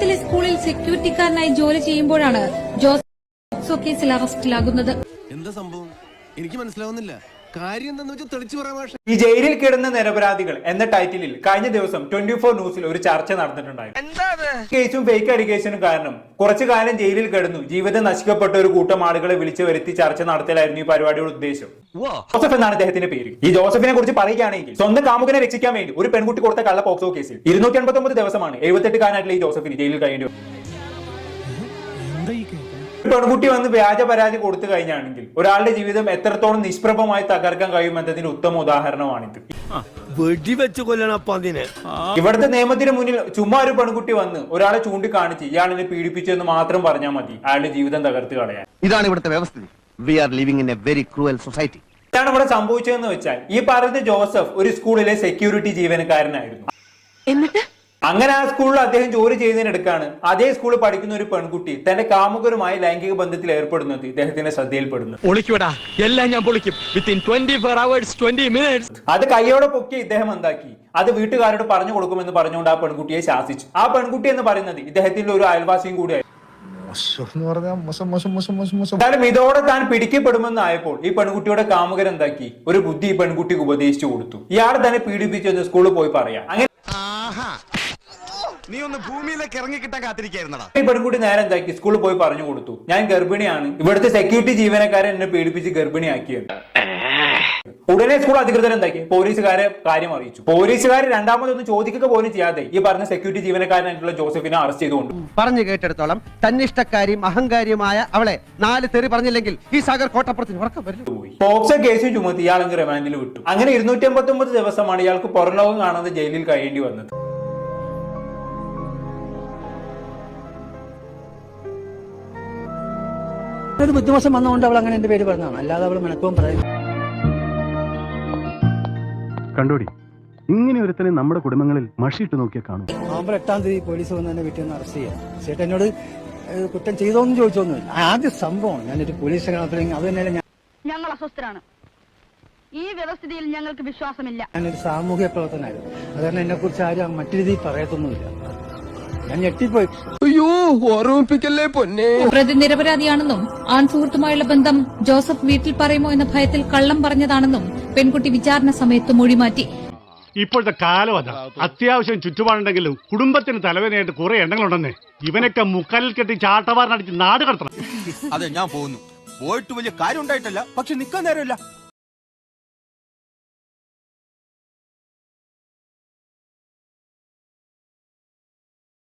സെക്യൂരിറ്റിക്കാരനായി ജോലി ചെയ്യുമ്പോഴാണ് ജോസഫ് കേസിൽ അറസ്റ്റിലാകുന്നത്. എന്താ സംഭവം? എനിക്ക് മനസ്സിലാവുന്നില്ല. കാര്യം എന്താന്ന് വെച്ചാൽ തെളിച്ചു പറയാൻ ഈ ജയിലിൽ കിടന്ന നിരപരാധികൾ എന്ന ടൈറ്റിലിൽ കഴിഞ്ഞ ദിവസം ട്വന്റി ഫോർ ന്യൂസിൽ ഒരു ചർച്ച നടന്നിട്ടുണ്ടായിരുന്നു കേസും ഫേക്ക് അലിഗേഷനും കാരണം കുറച്ചു കാലം ജയിലിൽ കിടന്നു ജീവിതം നശിക്കപ്പെട്ട ഒരു കൂട്ടം ആളുകളെ വിളിച്ചു വരുത്തി ചർച്ച നടത്തലായിരുന്നു ഈ പരിപാടിയുടെ ഉദ്ദേശം. ജോസഫ് എന്നാണ് അദ്ദേഹത്തിന്റെ പേര്. ഈ ജോസഫിനെ കുറിച്ച് പറയുകയാണെങ്കിൽ സ്വന്തം കാമുകനെ രക്ഷിക്കാൻ വേണ്ടി ഒരു പെൺകുട്ടി കൊടുത്ത കള്ള പോക്സോ കേസിൽ ഇരുന്നൂറ്റി എൺപത്തി ഒമ്പത് ദിവസമാണ് എഴുപത്തെട്ട് കാലായിട്ടുള്ള ഈ ജോസഫിന് ജയിലിൽ കഴിയേണ്ടി പെൺകുട്ടി വന്ന് വ്യാജ പരാതി കൊടുത്തു കഴിഞ്ഞാണെങ്കിൽ ഒരാളുടെ ജീവിതം എത്രത്തോളം നിഷ്പ്രഭമായി തകർക്കാൻ കഴിയുമെന്നതിന് ഉത്തമ ഉദാഹരണമാണിത്. വെടിവെച്ച് കൊല്ലണപ്പതിന് ഇവിടുത്തെ നിയമത്തിന് മുന്നിൽ ചുമ്മാ ഒരു പെൺകുട്ടി വന്ന് ഒരാളെ ചൂണ്ടിക്കാണിച്ച് ഇയാളിനെ പീഡിപ്പിച്ചു എന്ന് മാത്രം പറഞ്ഞാൽ മതി അയാളുടെ ജീവിതം തകർത്ത് കളയാൻ. ഇതാണ് ഇവിടുത്തെ വ്യവസ്ഥിതി. We are living in a very cruel society ഇതാണ് ഇവിടെ സംഭവിച്ചതെന്ന് വെച്ചാൽ ഈ പറയുന്ന ജോസഫ് ഒരു സ്കൂളിലെ സെക്യൂരിറ്റി ജീവനക്കാരനായിരുന്നു. എന്നിട്ട്? അങ്ങനെ ആ സ്കൂളിൽ അദ്ദേഹം ജോലി ചെയ്യുന്നതിനെടുക്കാണ് അതേ സ്കൂളിൽ പഠിക്കുന്ന ഒരു പെൺകുട്ടി തന്റെ കാമുകരുമായി ലൈംഗിക ബന്ധത്തിൽ ഏർപ്പെടുന്നത് ഇദ്ദേഹത്തിന്റെ ശ്രദ്ധയിൽപ്പെടുന്നു. എല്ലാം ഞാൻ പൊളിക്കും. Within twenty four hours twenty minutes അത് കൈയോടെ പൊക്കി ഇദ്ദേഹം എന്താക്കി? അത് വീട്ടുകാരോട് പറഞ്ഞു കൊടുക്കുമെന്ന് പറഞ്ഞുകൊണ്ട് ആ പെൺകുട്ടിയെ ശാസിച്ചു. ആ പെൺകുട്ടി എന്ന് പറയുന്നത് ഇദ്ദേഹത്തിന്റെ ഒരു അയൽവാസിയും കൂടിയായിരുന്നു എന്ന് പറഞ്ഞാൽ മോശം മോശം മോശം മോശം മോശം. എന്തായാലും ഇതോടെ താൻ പിടിക്കപ്പെടുമെന്നായപ്പോൾ ഈ പെൺകുട്ടിയുടെ കാമുകൻ എന്താക്കി? ഒരു ബുദ്ധി ഈ പെൺകുട്ടിക്ക് ഉപദേശിച്ചു കൊടുത്തു. ഇയാൾ തന്നെ പീഡിപ്പിച്ചെന്ന് സ്കൂളിൽ പോയി പറയാം. അങ്ങനെ നീ ഒന്ന് ഭൂമിയിലേക്ക് ഇറങ്ങി കിട്ടാൻ കാത്തിരിക്കായിരുന്നടാ. ഈ പെൺകുട്ടി നേരെ എന്താക്കി? സ്കൂളിൽ പോയി പറഞ്ഞു കൊടുത്തു. ഞാൻ ഗർഭിണിയാണ്. ഇവിടുത്തെ സെക്യൂരിറ്റി ജീവനക്കാരൻ എന്നെ പീഡിപ്പിച്ച് ഗർഭിണിയാക്കിയത്. ഉടനെ സ്കൂൾ അധികൃതർ എന്താക്കി? പോലീസുകാരെ കാര്യം അറിയിച്ചു. പോലീസുകാർ രണ്ടാമതൊന്നും ചോദിക്കുക പോലും ചെയ്യാതെ ഈ പറഞ്ഞ സെക്യൂരിറ്റി ജീവനക്കാരനായിട്ടുള്ള ജോസഫിനെ അറസ്റ്റ് ചെയ്തുകൊണ്ട്. പറഞ്ഞു കേട്ടെടുത്തോളം തന്നിഷ്ടക്കാരിയും അഹങ്കാരിയുമായ അവളെ നാല് തെറി പറഞ്ഞില്ലെങ്കിൽ ഈ സാഗർ കോട്ടപ്പുറത്തിന് ഉറക്കം വരില്ല. പോക്സോ കേസ് ചുമത്തി. ഇയാൾ റിമാൻഡിൽ വിട്ടു. അങ്ങനെ ഇരുന്നൂറ്റി അമ്പത്തി ഒമ്പത് ദിവസമാണ് ഇയാൾക്ക് പുറംലോകം കാണാതെ ജയിലിൽ കഴിയേണ്ടി വന്നത്. ഒരു ബുദ്ധിമോശം വന്നുകൊണ്ട് അവൾ അങ്ങനെ എന്റെ പേര് പറഞ്ഞതാണ്? അല്ലാതെ അവൾ മെനക്കവും പറയും കണ്ടോടി ഇങ്ങനെ ഒരുത്തനെ നമ്മുടെ കുടുംബങ്ങളിൽ മഷിയിട്ട് നോക്കിയാൽ കാണും. നവംബർ എട്ടാം തീയതി പോലീസ് വന്ന് എന്നെ വീട്ടിൽ നിന്ന് അറസ്റ്റ് ചെയ്യാം ചേട്ടൻ എന്നോട് കുറ്റം ചെയ്തോന്ന് ചോദിച്ചൊന്നുമില്ല. ആദ്യ സംഭവം ഞാനൊരു പോലീസ് അത് തന്നെയല്ല ഞങ്ങൾ അസ്വസ്ഥരാണ്. ഈ വ്യവസ്ഥിതിയിൽ ഞങ്ങൾക്ക് വിശ്വാസമില്ല. ഞാനൊരു സാമൂഹ്യ പ്രവർത്തനമായിരുന്നു അതുകൊണ്ട് എന്നെ കുറിച്ച് ആരും മറ്റു രീതിയിൽ പറയത്തൊന്നുമില്ല. ഞാൻ ഞെട്ടിപ്പോയി. അയ്യോ ഓർമ്മിപ്പിക്കല്ലേ പൊന്നെ? പ്രതി നിരപരാധിയാണെന്നും ആൺ സുഹൃത്തുമായുള്ള ബന്ധം ജോസഫ് വീട്ടിൽ പറയുമോ എന്ന ഭയത്തിൽ കള്ളം പറഞ്ഞതാണെന്നും പെൺകുട്ടി വിചാരണ സമയത്ത് മൊഴിമാറ്റി. ഇപ്പോഴത്തെ കാലം അതാ. അത്യാവശ്യം ചുറ്റുപാടുണ്ടെങ്കിലും കുടുംബത്തിന് തലവേദനയായിട്ട് കുറെ എണ്ണങ്ങളുണ്ടെന്നേ. ഇവനൊക്കെ മുക്കാലിൽ കെട്ടി ചാട്ടവാറിനടിച്ച് നാട് കടത്തണം. അതെ ഞാൻ പോകുന്നു. പോയിട്ട് വലിയ കാര്യം ഉണ്ടായിട്ടല്ല പക്ഷെ നിക്കാൻ നേരമില്ല.